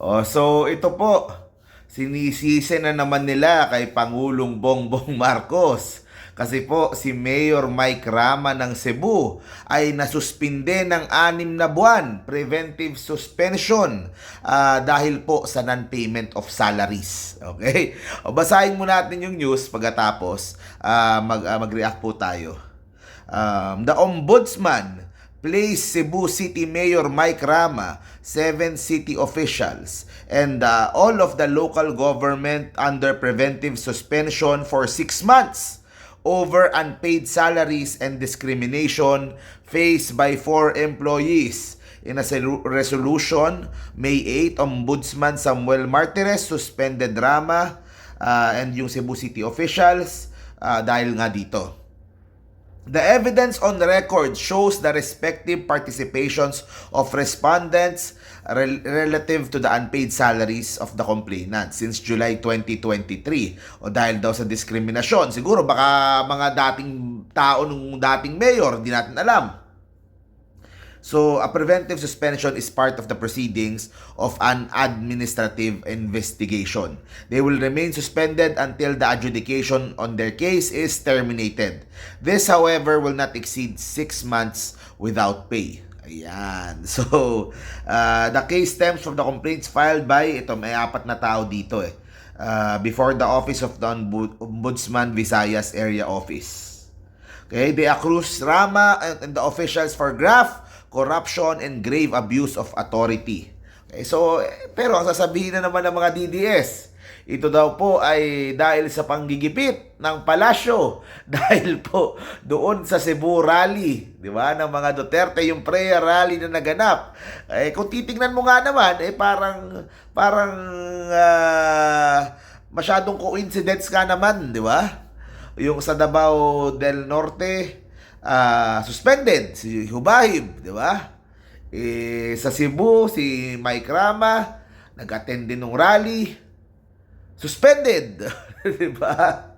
Oh, so ito po, sinisisi na naman nila kay Pangulong Bongbong Marcos. Kasi po si Mayor Mike Rama ng Cebu ay nasuspinde ng anim na buwan, preventive suspension ah, dahil po sa non-payment of salaries. Okay? O basahin mo natin yung news pagkatapos ah, mag, ah, mag-react po tayo. Um, the Ombudsman placed Cebu City Mayor Mike Rama, seven city officials, and uh, all of the local government under preventive suspension for six months over unpaid salaries and discrimination faced by four employees. In a resolution, May 8, Ombudsman Samuel Martires suspended Rama uh, and yung Cebu City officials uh, dahil nga dito. The evidence on record shows the respective participations of respondents rel- relative to the unpaid salaries of the complainant since July 2023. O dahil daw sa diskriminasyon, siguro baka mga dating tao nung dating mayor, hindi natin alam. So, a preventive suspension is part of the proceedings of an administrative investigation. They will remain suspended until the adjudication on their case is terminated. This, however, will not exceed six months without pay. Ayan. So, uh, the case stems from the complaints filed by, ito, may apat na tao dito eh, uh, before the Office of the Ombud- Ombudsman Visayas Area Office. Okay, they accuse Rama and the officials for graft, corruption, and grave abuse of authority. Okay, so, pero ang sasabihin na naman ng mga DDS, ito daw po ay dahil sa panggigipit ng palasyo, dahil po doon sa Cebu rally, di ba, ng mga Duterte, yung prayer rally na naganap. Eh, kung titingnan mo nga naman, eh parang, parang, ah, masyadong coincidence ka naman, di ba? Yung sa Davao del Norte, ah, suspended si Hubahib, di ba? Eh, sa Cebu, si Mike Rama, nag-attend din ng rally, suspended, di ba?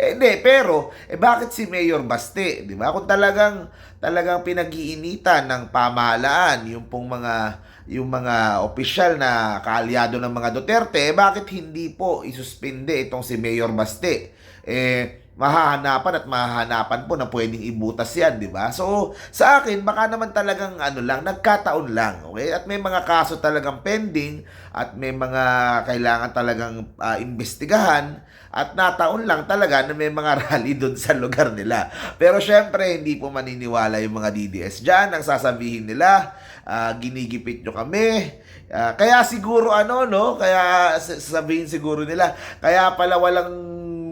Eh, hindi, pero, eh, bakit si Mayor Baste, di ba? Kung talagang, talagang pinag-iinitan ng pamahalaan, yung pong mga, yung mga opisyal na kaalyado ng mga Duterte, eh, bakit hindi po isuspinde itong si Mayor Baste? Eh, mahahanapan at mahahanapan po na pwedeng ibutas yan, di ba? So, sa akin, baka naman talagang ano lang, nagkataon lang, okay? At may mga kaso talagang pending at may mga kailangan talagang ah, imbestigahan at nataon lang talaga na may mga rally doon sa lugar nila. Pero syempre, hindi po maniniwala yung mga DDS dyan. Ang sasabihin nila, ah, ginigipit nyo kami, Ah, kaya siguro ano no, kaya s- sabihin siguro nila, kaya pala walang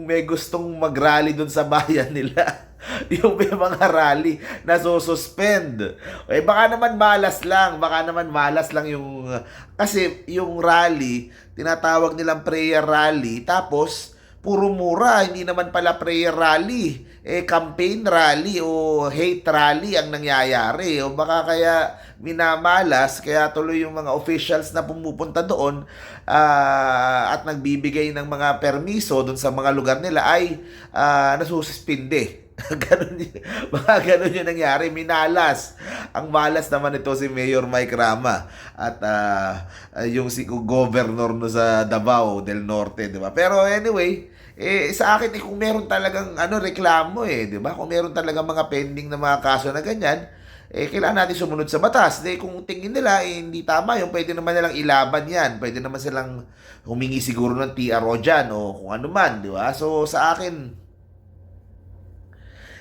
may gustong mag-rally doon sa bayan nila. yung may mga rally na suspend. Eh baka naman malas lang, baka naman malas lang yung kasi yung rally, tinatawag nilang prayer rally tapos puro mura, hindi naman pala prayer rally. Eh, campaign rally o hate rally ang nangyayari. O baka kaya minamalas, kaya tuloy yung mga officials na pumupunta doon ah, at nagbibigay ng mga permiso doon sa mga lugar nila ay ah, nasususpinde. ganun baka ganun yung nangyari minalas ang malas naman ito si Mayor Mike Rama at ah, yung si governor no sa Davao del Norte di pero anyway eh sa akin eh, kung meron talagang ano reklamo eh di ba kung meron talagang mga pending na mga kaso na ganyan eh kailangan natin sumunod sa batas di kung tingin nila eh, hindi tama yung pwede naman nilang ilaban yan pwede naman silang humingi siguro ng TRO dyan o kung ano man di ba so sa akin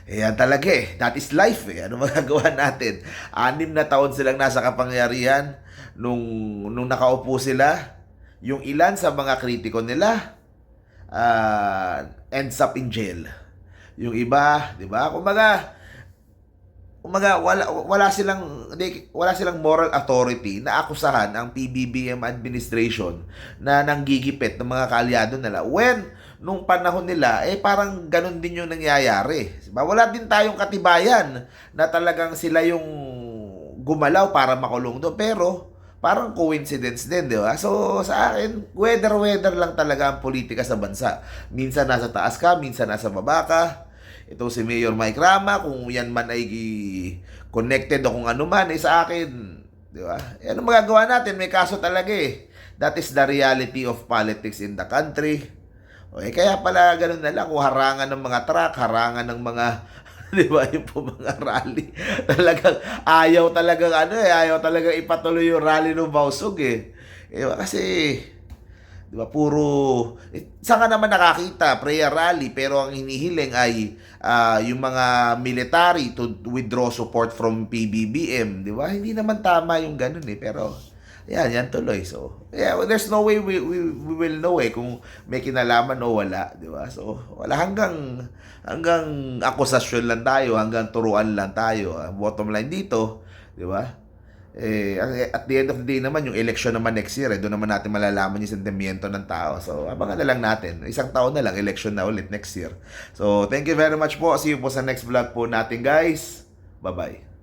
eh, yan talaga eh. That is life eh. Ano magagawa natin? Anim na taon silang nasa kapangyarihan nung, nung nakaupo sila. Yung ilan sa mga kritiko nila ah, ends up in jail. Yung iba, di ba? Kumbaga, Umaga, wala, wala silang di, wala silang moral authority na akusahan ang PBBM administration na nanggigipit ng mga kaalyado nila when nung panahon nila eh parang ganun din yung nangyayari. Diba? Wala din tayong katibayan na talagang sila yung gumalaw para makulong doon pero parang coincidence din, di ba? So, sa akin, weather-weather lang talaga ang politika sa bansa. Minsan nasa taas ka, minsan nasa baba ka. Ito si Mayor Mike Rama, kung yan man ay connected o kung ano man, eh sa akin, di ba? Eh, ano magagawa natin? May kaso talaga eh. That is the reality of politics in the country. Okay, kaya pala ganun na lang kung harangan ng mga truck, harangan ng mga di ba yung po mga rally. Talagang ayaw talagang ano eh, ayaw talagang ipatuloy yung rally ng Bausog eh. eh kasi Di ba? Puro... Eh, saan ka naman nakakita? Prayer rally. Pero ang hinihiling ay ah, yung mga military to withdraw support from PBBM. Di ba? Hindi naman tama yung ganun eh. Pero, yan, yan tuloy. So, yeah, well, there's no way we, we, we will know eh kung may kinalaman o wala. Di ba? So, wala hanggang hanggang akusasyon lang tayo, hanggang turuan lang tayo. Ang bottom line dito, di ba? eh, at the end of the day naman, yung election naman next year, eh, doon naman natin malalaman yung sentimiento ng tao. So, abangan na lang natin. Isang taon na lang, election na ulit next year. So, thank you very much po. See you po sa next vlog po natin, guys. Bye-bye.